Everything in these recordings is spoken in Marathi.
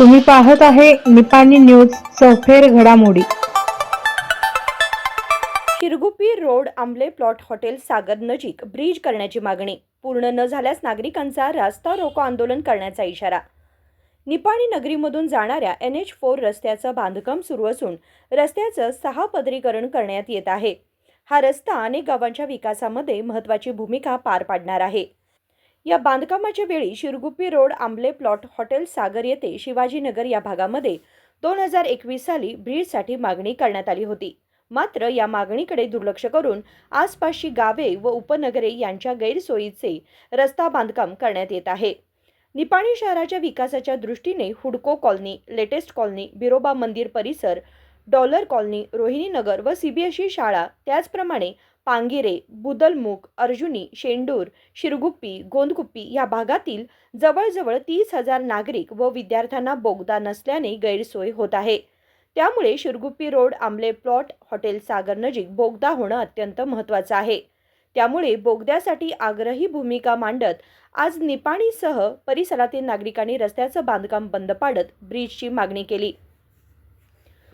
तुम्ही पाहत आहे निपाणी न्यूज चौफेर घडामोडी. Shirguppi road Ambale plot hotel Sagar नजीक ब्रिज करण्याची मागणी. पूर्ण न झाल्यास नागरिकांचा रास्ता रोको आंदोलन करण्याचा इशारा. निपाणी नगरीमधून जाणाऱ्या एन एच फोर रस्त्याचं बांधकाम सुरू असून रस्त्याचं सहा पदरीकरण करण्यात येत आहे. हा रस्ता अनेक गावांच्या विकासामध्ये महत्त्वाची भूमिका पार पाडणार आहे. या बांधकामाच्या वेळी Shirguppi road Ambale plot hotel Sagar येथे शिवाजीनगर या भागामध्ये दोन हजार एकवीस साली ब्रीडसाठी मागणी करण्यात आली होती. मात्र या मागणीकडे दुर्लक्ष करून आसपासची गावे व उपनगरे यांच्या गैरसोयीचे रस्ता बांधकाम करण्यात येत आहे. निपाणी शहराच्या विकासाच्या दृष्टीने हुडको कॉलनी लेटेस्ट कॉलनी बिरोबा मंदिर परिसर डॉलर कॉलनी रोहिणी नगर व सीबीएसई शाळा. त्याचप्रमाणे पांगिरे बुदलमुख अर्जुनी शेंडूर शिरगुप्पी गोंदकुप्पी या भागातील जवळजवळ तीस हजार नागरिक व विद्यार्थ्यांना बोगदा नसल्याने गैरसोय होत आहे. त्यामुळे Shirguppi road Ambale plot hotel Sagar नजीक बोगदा होणं अत्यंत महत्त्वाचं आहे. त्यामुळे बोगद्यासाठी आग्रही भूमिका मांडत आज निपाणीसह परिसरातील नागरिकांनी रस्त्याचं बांधकाम बंद पाडत ब्रिजची मागणी केली.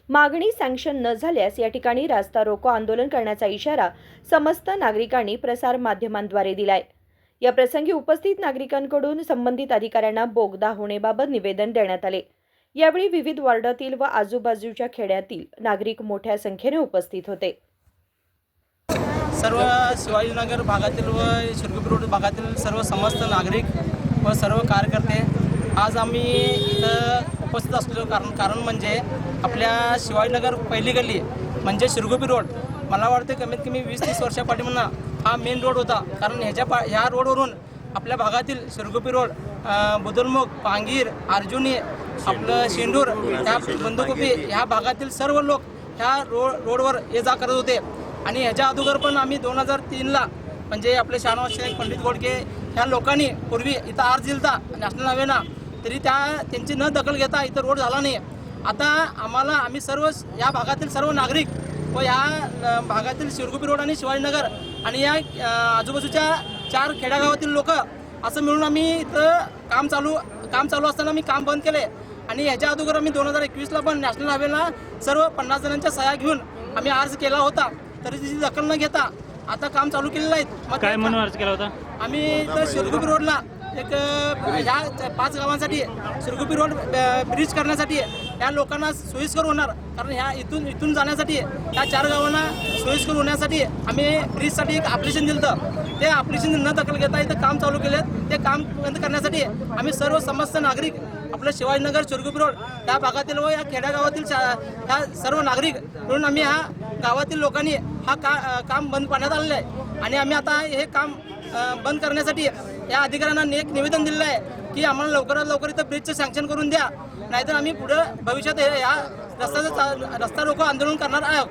मागणी सँक्शन न झाल्यास या ठिकाणी रास्ता रोको आंदोलन करण्याचा इशारा समस्त नागरिकांनी प्रसार माध्यमांद्वारे दिलाय. या प्रसंगी उपस्थित नागरिकांकडून संबंधित अधिकाऱ्यांना बोगदा होण्याबाबत निवेदन देण्यात आले. यावेळी विविध वॉर्डातील व आजूबाजूच्या खेड्यातील नागरिक मोठ्या संख्येने उपस्थित होते. सर्व शिवाजीनगर भागातील व शिरगुपी रोड भागातील सर्व समस्त नागरिक व सर्व कार्यकर्ते आज आम्ही इथं उपस्थित असलेलो कारण कारण म्हणजे आपल्या शिवाजीनगर पहिली गल्ली म्हणजे शिरगुपी रोड. मला वाटते कमीत कमी वीस तीस वर्षापाठीमागं हा मेन रोड होता. कारण ह्याच्या पा ह्या रोडवरून आपल्या भागातील शिरगुपी रोड बुदलमुख पांगीर अर्जुनी आपलं शेंडूर ह्या बंदुकोपी ह्या भागातील सर्व लोक ह्या रोड रोडवर ये जा करत होते. आणि ह्याच्या अगोदर पण आम्ही दोन हजार तीनला म्हणजे आपले शहानवाज शेख पंडित गोडके ह्या लोकांनी पूर्वी इथं अर्ज दिलता नॅशनल हवेना तरी त्या त्यांची न दखल घेता इथं रोड झाला नाही आता आम्हाला आम्ही सर्व या भागातील सर्व नागरिक व या भागातील शिरगुपी रोड आणि शिवाजीनगर आणि या आजूबाजूच्या चार खेड्यागावातील लोक असं मिळून आम्ही इथं काम चालू काम चालू असताना आम्ही काम बंद केले. आणि ह्याच्या अगोदर आम्ही दोन हजार एकवीसला पण नॅशनल हायवेला सर्व पन्नास जणांच्या सह्या घेऊन आम्ही अर्ज केला होता. तरी तिची दखल न घेता आता काम चालू केलेलं आहे मग काय म्हणून अर्ज केला होता? आम्ही इथं शिरगुपी रोडला एक ह्या पाच गावांसाठी सुरगुपी रोड ब्रिज करण्यासाठी या लोकांना सोयीस्कर होणार. कारण ह्या इथून इथून जाण्यासाठी या चार गावांना सोयीस्कर होण्यासाठी आम्ही ब्रिजसाठी एक ॲप्लिकेशन दिलं होतं. ते ॲप्लिकेशन न दखल घेता इथं काम चालू केले ते काम बंद करण्यासाठी आम्ही सर्व समस्त नागरिक आपलं शिवाजीनगर शिरगुपी रोड या भागातील व या खेड्यागावातील शा- ह्या सर्व नागरिक म्हणून आम्ही ह्या गावातील लोकांनी हा का काम बंद पाडण्यात आलेलं आहे आणि आम्ही आता हे काम बंद करण्यासाठी या अधिकाऱ्यांना एक निवेदन दिलेलं आहे की आम्हाला लवकरात लवकर इथं ब्रिजचं सँक्शन करून द्या. नाहीतर आम्ही पुढं भविष्यात हे- या रस्त्याचं रस्ता रोको आंदोलन करणार आहोत.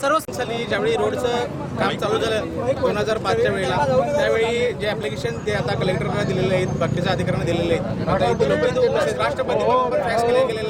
सर्व साली ज्यावेळी रोडचं काम चालू झालं दोन हजार पाचच्या वेळेला त्यावेळी जे ऍप्लिकेशन ते आता कलेक्टरना दिलेले आहेत बाकीच्या अधिकाऱ्यांना दिलेले आहेत. आता इथे लोक उपस्थित राष्ट्रपती केले.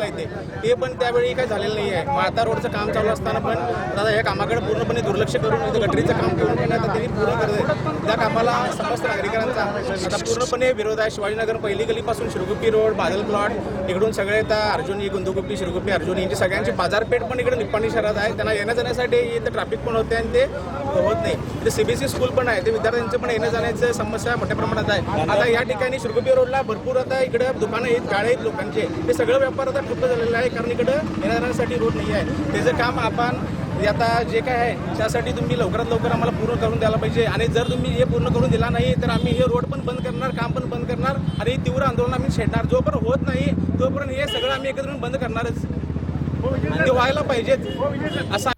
ते पण त्यावेळी काही झालेलं नाही आहे माता रोडचं काम चालू असताना पण दादा या कामाकडे पूर्णपणे दुर्लक्ष करून इथं गटरीचं काम करून त्यांनी पूर्ण करत आहे. त्या कामाला समस्त नागरिकांचा आता पूर्णपणे विरोध आहे. शिवाजीनगर पहिली गलीपासून शिरगुप्पी रोड बादल प्लॉट इकडून सगळे त्या अर्जुनी गुंदुगुप्पी शिरगुप्पी अर्जुनी यांची सगळ्यांची बाजारपेठ पण इकडे निप्पाणी शहरात आहे. त्यांना येण्या जाण्यासाठी इथं ट्रॅफिक पण होते आणि ते होत नाही. इथे सीबीएसई स्कूल पण आहे. ते विद्यार्थ्यांचं पण येण्या जाण्याचं समस्या मोठ्या प्रमाणात आहे. आता या ठिकाणी शिरगुप्पी रोडला भरपूर आता इकडे दुकानं आहेत गाळे आहेत लोकांचे. ते सगळं व्यापार आता ठप्प झालेला आहे. कारण इकडं रोड नाही आहे. त्याचं काम आपण आता जे काय आहे त्यासाठी तुम्ही लवकरात लवकर आम्हाला पूर्ण करून द्यायला पाहिजे. आणि जर तुम्ही हे पूर्ण करून दिला नाही तर आम्ही हे रोड पण बंद करणार काम पण बंद करणार आणि तीव्र आंदोलन आम्ही छेडणार. जोपर्यंत होत नाही तोपर्यंत हे सगळं आम्ही एकत्र बंद करणारच. ते व्हायला पाहिजेत असा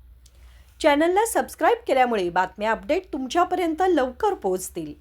चॅनलला सबस्क्राईब केल्यामुळे बातम्या अपडेट तुमच्यापर्यंत लवकर पोहोचतील.